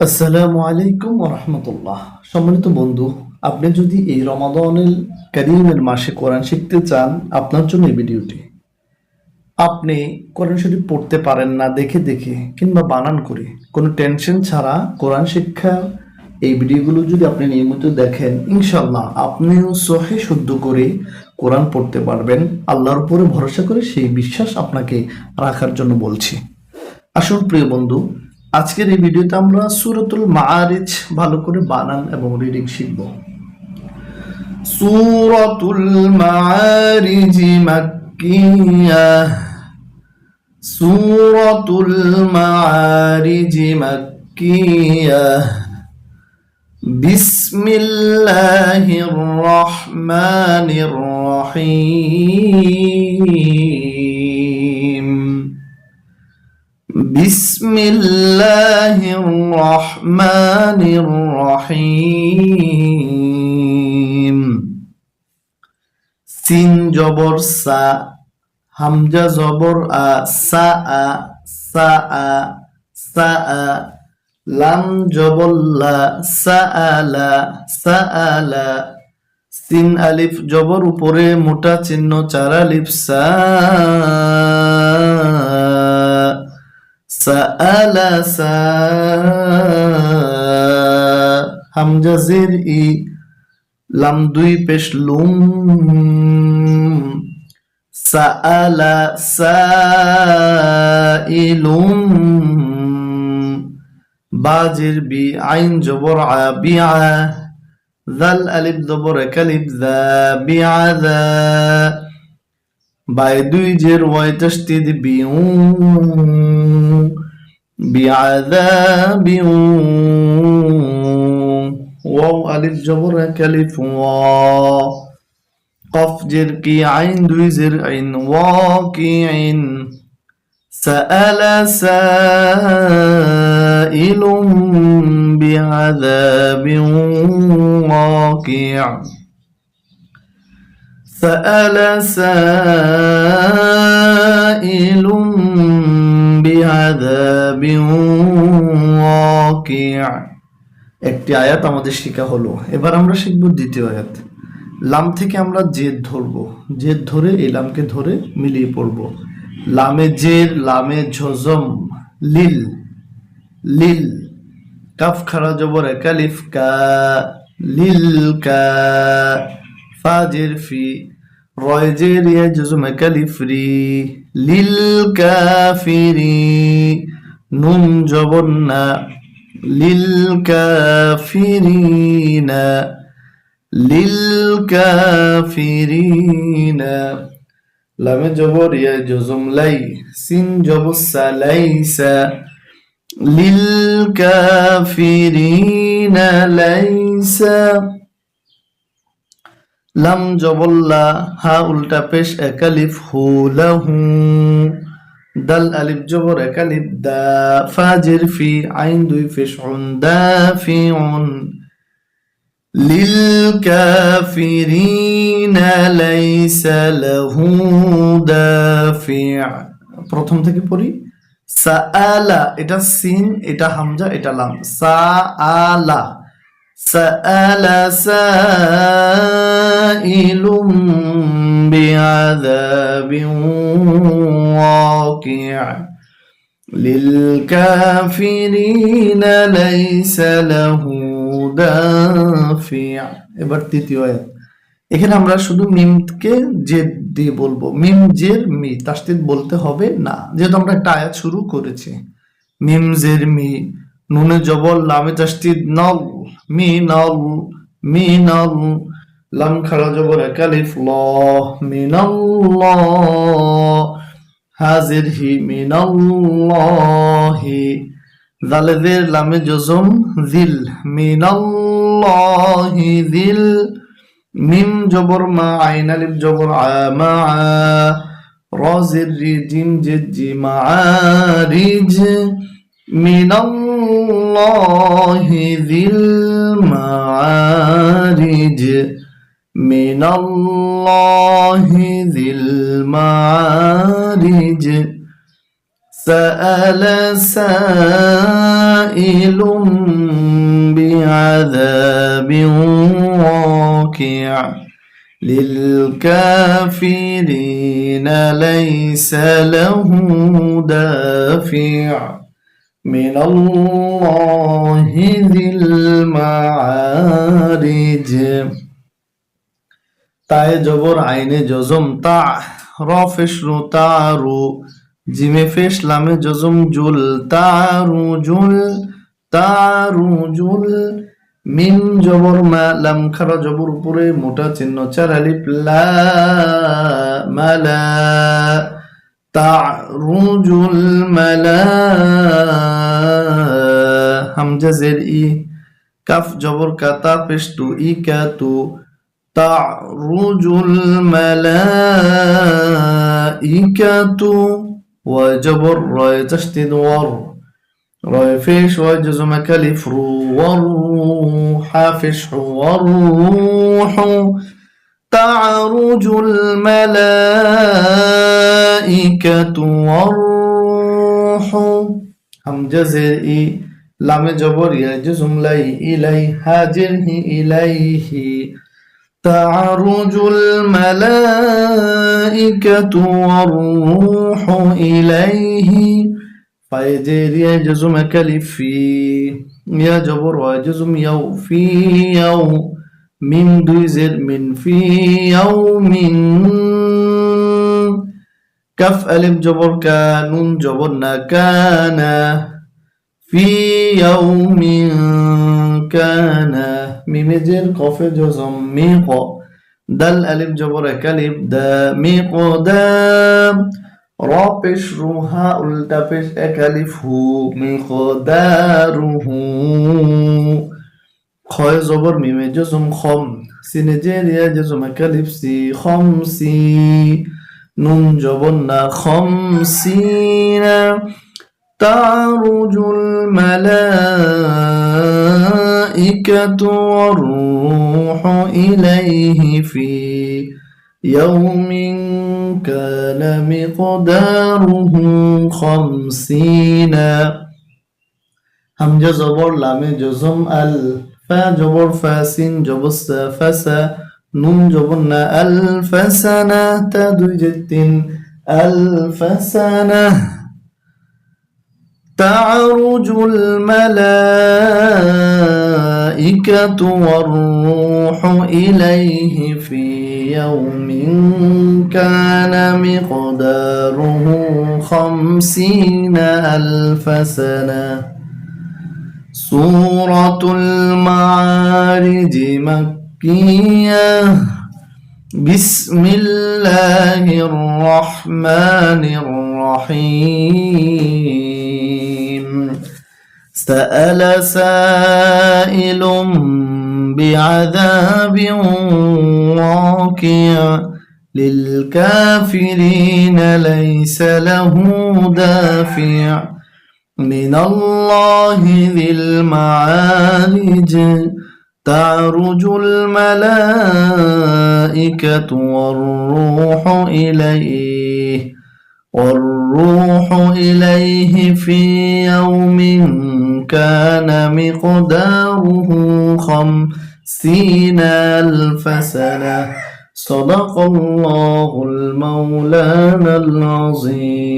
আসসালামু আলাইকুম রহমতুল্লাহ। সম্মানিত বন্ধু, আপনি যদি এই রমাদানুল কারিমের মাসে কোরআন শিখতে চান, আপনার জন্য এই ভিডিওটি। আপনি কোরআন শরীফ পড়তে পারেন না, দেখে দেখে কিংবা বানান করে, কোনো টেনশন ছাড়া কোরআন শিক্ষা এই ভিডিওগুলো যদি আপনি নিয়মিত দেখেন ইনশাল্লাহ আপনিও সহে শুদ্ধ করে কোরআন পড়তে পারবেন। আল্লাহর উপরে ভরসা করে সেই বিশ্বাস আপনাকে রাখার জন্য বলছি। আসুন প্রিয় বন্ধু আজকের এই ভিডিওতে আমরা সুরতুল মাআরিজ ভালো করে বানান এবং রিডিং শিখব। সুরতুল মাআরিজ মাক্কিয়া। সুরতুল মাআরিজ মাক্কিয়া। বিসমিল্লাহির রহমানির রহিম। بسم الله الرحمن الرحيم সিন জবর সা হামজা জবর আ সা আ সা আ সা আ লাম জবল্লা সা আলা সা আলা সিন আলিফ জবর উপরে মোটা চিহ্ন চার আলিফ সা سأل سا همجة زير إي لم دوي بيش لوم سأل سائل باجر بي عين جبر عابعة ذل ألب دبر كلب ذا بيع ذا بعدوجر ويتشتد بيوم بعذاب واو ألف جبر كلف وا۔ قف جر كي عين دوي زر عين واقي عين سأل سائل بعذاب واقع سأل سائل بعذاب واقع একটি আয়াত আমাদের শেখা হলো এবার আমরা শিখব দ্বিতীয় আয়াত লাম থেকে আমরা জেদ ধরবো জেদ ধরে এই লামকে ধরে মিলিয়ে পড়ব লামে জের লামে ঝজম লিল লিল কাফ খারা জবর একালিফ কা লিল কা ফাজের ফি রয় জের ইয়া জজম একালিফ রি লিল কাফিরি নুন জবর না লিল কাফিরিনা লিল কাফিরিনা লামে জবর ইয়া জজম লাই সিন জবর সালাইসা লিল কাফিরিনা লাইসা লাম জবল্লা, হা উল্টা পেশ একালিফ, হু লাহু দাল আলিফ জবর একালিফ, দা। ফাজির ফি, আইন দুই ফেশ উন দা ফি উন লিল কাফিরিনা, লাইসা লাহু দা দাফি প্রথম থেকে পড়ি। সাআলা এটা সিন, এটা হামজা, এটা লাম। সা সাআলা سأل سائل بعذاب واقع للكافرين ليس له دافع এবার তৃতীয় আয়াত এখানে আমরা শুধু মিমকে জেদ দিয়ে বলবো মিম জের মি তাসদিদ বলতে হবে না যেহেতু আমরা একটা আয়াত শুরু করেছি মিম জের মি নুনে জবর লামে তাসদিদ নল মি নল মি নল লাম খাড়া জবর একালিফ ল মিনাল্লাহ হাজির হি মিনাল্লাহি জালেদের লামে জজম জিল মিনাল্লাহি জিল। মিম জবর মা, আইন আলিফ জবর আ মা, রাজির রি জিম জেদ জি মাআরিজ মিনাল্লাহি জিল। من الله ذي المعارج. سأل سائل بعذاب واقع. للكافرين ليس له دافع. من الله ذي المعارج তায়ে জবর আইনে জজম তা রফেশরু তারু জিমে ফেশ লামে জজম জুল তারু জুল তারু জুল মিম জবর মা লাম খারা জবর উপরে মোটা চিহ্ন চার আলিফ লা মালা تعرج الملا همجة زير إي كف جبر كتا بشتو إي كاتو تعرج الملائكة وجبر راي تشتد ور راي فيش وجزم كلف وروح فيش وروح تعرج الملائكة والروح. همجة زي لام جبر يجزم لي إلي هاجره إليه تعرج الملائكة والروح إليه فيجري يجزم كلفي يا جبر ويجزم يو في يو من دوزر من في يوم কাফ আলিম জবর কানুন জবর না কানা, ফি ইয়াউমিন কানা, মিমেজের কফে জজম মি ক দাল আলিম জবর কালিব দা মি ক দা র পেশ রু উল্টা পেশ একালিফ হু মি খ দা রু হু খয় জবর মিমে জজম খম, সিনে জেরিয়া জজম কালিব সি খম সি। ننجبن جبنا خمسين تعرج الملائكة والروح إليه في يوم كان مقداره خمسين. همجة جبر لام جزم الفا جبر فاسين جبس فسا নুন ألف سنة তা ألف سنة تعرج الملائكة والروح إليه في يوم كان مقداره خمسين ألف سنة سورة المعارج مكة مكية بسم الله الرحمن الرحيم. سأل سائل بعذاب واقع. للكافرين ليس له دافع. من الله ذي المعارج. تعرج الملائكة والروح إليه والروح إليه في يوم كان مقداره خمسين ألف سنة. صدق الله المولانا العظيم.